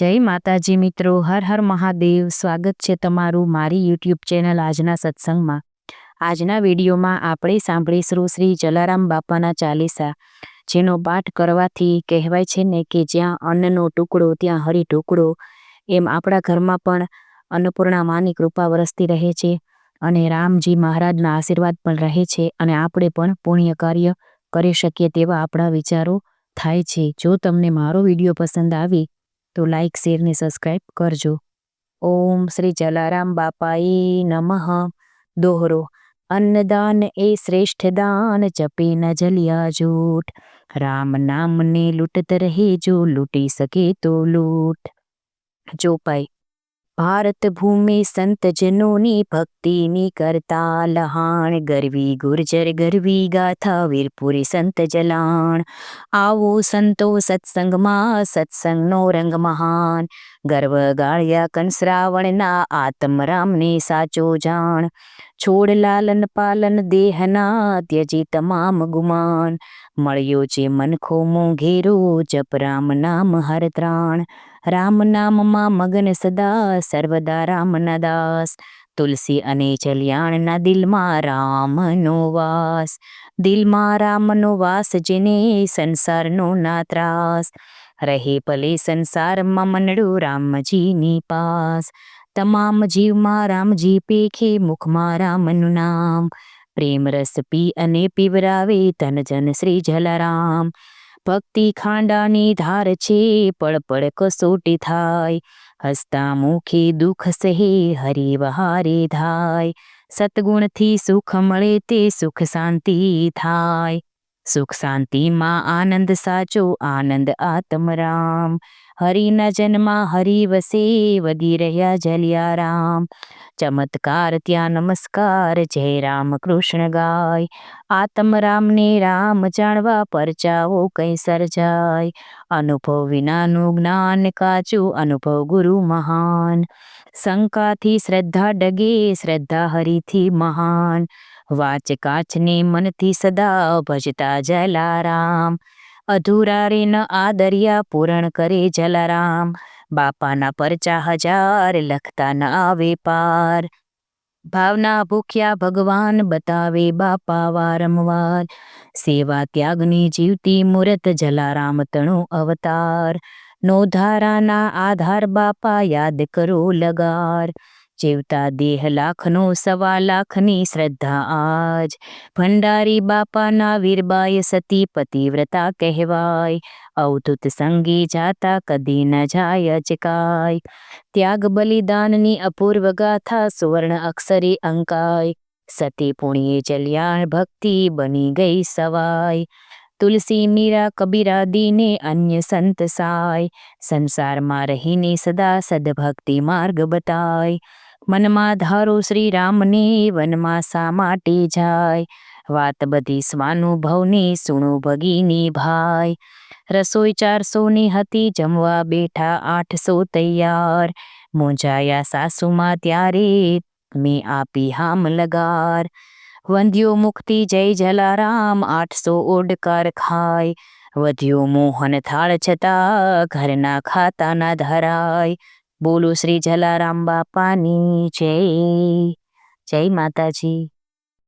જય માતાજી મિત્રો, હર હર મહાદેવ. સ્વાગત છે તમારું મારી યુટ્યુબ ચેનલ આજના સત્સંગમાં. આજના વિડીયોમાં આપણે સાંભળીશું શ્રી જલારામ બાપાના ચાલીસા, જેનો પાઠ કરવાથી કહેવાય છે ને કે જ્યાં અન્નનો ટુકડો, ત્યાં હરી ટુકડો એમ આપણા ઘરમાં પણ અન્નપૂર્ણા માની કૃપા વરસતી રહે છે અને રામજી મહારાજના આશીર્વાદ પણ રહે છે અને આપણે પણ પુણ્ય કાર્ય કરી શકીએ તેવા આપણા વિચારો થાય છે. જો તમને મારો વીડિયો પસંદ આવી તો લાઈક શેર ને સબસ્ક્રાઈબ કરજો. ઓમ શ્રી જલારામ બાપાએ નમઃ. દોહરો, અન્નદાન એ શ્રેષ્ઠ દાન, જપે ન જલિયા જૂઠ. રામ નામને લૂંટત રહે જો લૂંટી શકે તો લૂંટ. ચોપાઈ ભારત ભૂમિ સંતજનોની ભક્તિની કરતા લહાણ ગરવી ગુર્જર ગરવી ગાથા વીરપુરી સંત જલાણ. આવો સંતો સત્સંગમાં સત્સંગનો રંગ મહાન. ગર્વ ગાળ્યા કંસરાવણના આત્મરામને સાચો જાણ. છોડ લાલન પાલન દેહના ત્યજી તમામ ગુમાન. મળ્યો જે મનખો મોઘેરો જપ રામ નામ હર ત્રાણ. રામ નામમાં મગન સદા સર્વદા રામના દાસ. તુલસી અને ચલિયાણના દિલમાં રામનો વાસ. દિલમાં રામનો વાસ જેને સંસારનો ના ત્રાસ. રહે ભલે સંસારમાં મનડું રામજીની પાસ. તમામ જીવમાં રામજી પેખે મુખમાં રામનું નામ. પ્રેમ રસ પી અને પીવરાવે તન જન શ્રી જલારામ. ભક્તિ ખાંડાની ધાર છે, પળ પળ કસોટી થાય. હસતા મુખે દુઃખ સહે, હરે વહારે થાય સતગુણથી સુખ મળે તે સુખ શાંતિ થાય. સુખ શાંતિમાં આનંદ સાચો, આનંદ આત્મરામ. હરિના જન્મા હરિ વસે વધી રહ્યા જલિયારામ. ચમત્કાર ત્યાં નમસ્કાર, જય રામ કૃષ્ણ ગાય. આત્મરામને રામ જાણવા પરચાઓ કઈ સર્જાય. અનુભવ વિનાનું જ્ઞાન કાચું, અનુભવ ગુરુ મહાન. શંકાથી શ્રદ્ધા ડગે, શ્રદ્ધા હરિથી મહાન. વાચ કાચને મનથી સદા ભજતા જલારામ. અધૂરા રે આ દરિયા પૂરણ કરે જલારામ. બાપાના પરચા હજાર લખતા ન આવે પાર ભાવના ભૂખ્યા ભગવાન બતાવે બાપા વારંવાર. સેવા ત્યાગની જીવતી મૂર્ત જલારામ તણો અવતાર. નોધારાના આધાર બાપા યાદ કરો લગાર. જીવતા દેહ લાખનો સવા લાખની શ્રદ્ધા આજ. ભંડારી બાપાના વીરબાય સતી પતિવ્રતા કહેવાય. અવધૂત સંગી જાતા કદી ન જાય અચકાય ત્યાગ બલિદાનની અપૂર્વ ગાથા સુવર્ણ અક્ષરે અંકાય. સતી પુણ્યે ચલ્યાણ ભક્તિ બની ગઈ સવાય. તુલસી મીરા કબીરાદીને અન્ય સંત સાય. સંસારમાં રહીને સદા સદભક્તિ માર્ગ બતાય. મનમાં ધારો શ્રી રામને વનમાં શા માટે જાય. વાત બધી સ્વાનુભવની, સુણો ભગીની ભાઈ રસોઈ ચારસો ની હતી, જમવા બેઠા આઠસો તૈયાર. મોંજાયા સાસુમાં ત્યારે મેં આપી હામ લગાર. વંધ્યો મુક્તિ જય જલારામ, આઠસો ઓડકાર ખાય. વધ્યો મોહન થાળ છતાં ઘરના ખાતા ના ધરાય. બોલો શ્રી જલારામ બાપાની જય. જય માતાજી.